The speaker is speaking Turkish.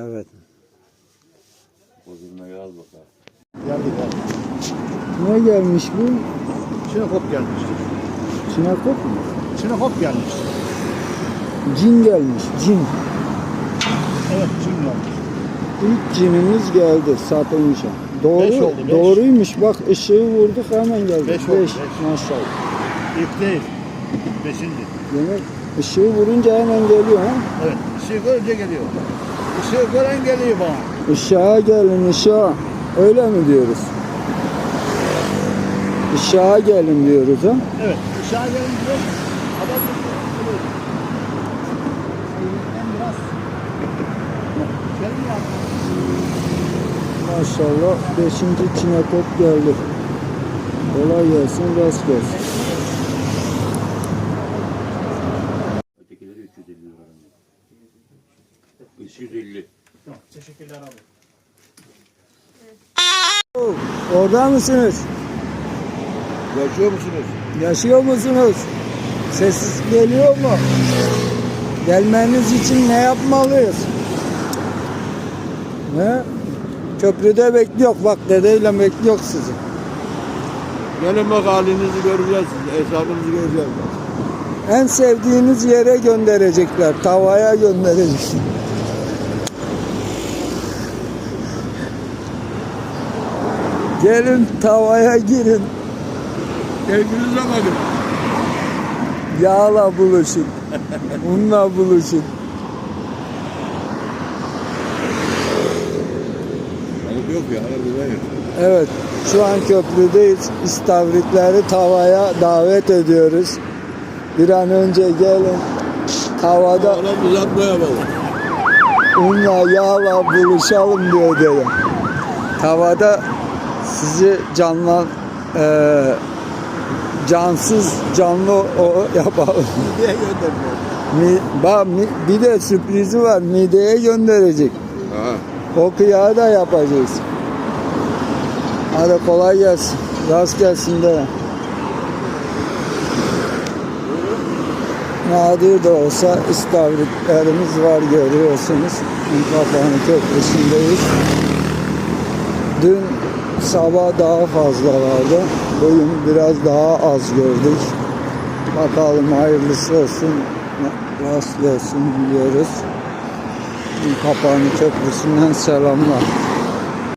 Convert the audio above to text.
Evet. Bozulma yaz bakalım. Geldi geldi. Ne gelmiş bu? Çinekop gelmiştir. Çinekop mu? Çinekop gelmiştir. Cin gelmiş. Cin. Evet Çin gelmiş. İlk cinimiz geldi satılmışa. Doğru, Beş oldu, beş. doğruymuş. Bak ışığı vurduk hemen geldi. Beş oldu, beş. Maşallah. İlk değil. Beşinci. Demek ışığı vurunca hemen geliyor ha. Evet. Işığı görünce geliyor. Işığı gören geliyor bana. Işığa gelin ışığa. Öyle mi diyoruz? Işığa gelin diyoruz ha. Evet. Işığa gelince adam geliyor. En biraz Gelin. Maşallah 5. çinekop geldi. Kolay gelsin, rast gelsin. 350. Tamam. Teşekkürler abi. Orada mısınız? Yaşıyor musunuz? Yaşıyor musunuz? Sessiz geliyor mu? Gelmeniz için ne yapmalıyız? Ne? Köprüde bekliyor. Bak dedeyle bekliyor sizi. Gelin bak halinizi göreceğiz. Hesabınızı göreceğiz. En sevdiğiniz yere gönderecekler. Tavaya gönderecekler. Gelin tavaya girin. Keyfinize bakın. Yağla buluşun. Unla buluşun. Hayır yok ya. Yok. Evet, şu an köprüdeyiz. İstavritleri tavaya davet ediyoruz. Bir an önce gelin. Tavada unla yağla buluşalım diyor dede. Tavada sizi canlı eee, cansız canlı o yapalım. Mi, bak, mi- bir de sürprizi var. Mideye gönderecek. Ha. O kıyağı da yapacağız. Hadi kolay gelsin. Rast gelsin de. Nadir de olsa istavritlerimiz var görüyorsunuz. Kapanı Köprüsü'ndeyiz. Dün sabah daha fazla vardı. Bugün biraz daha az gördük. Bakalım hayırlısı olsun. Rast gelsin diyoruz. Kapanı Köprüsü'nden selamlar.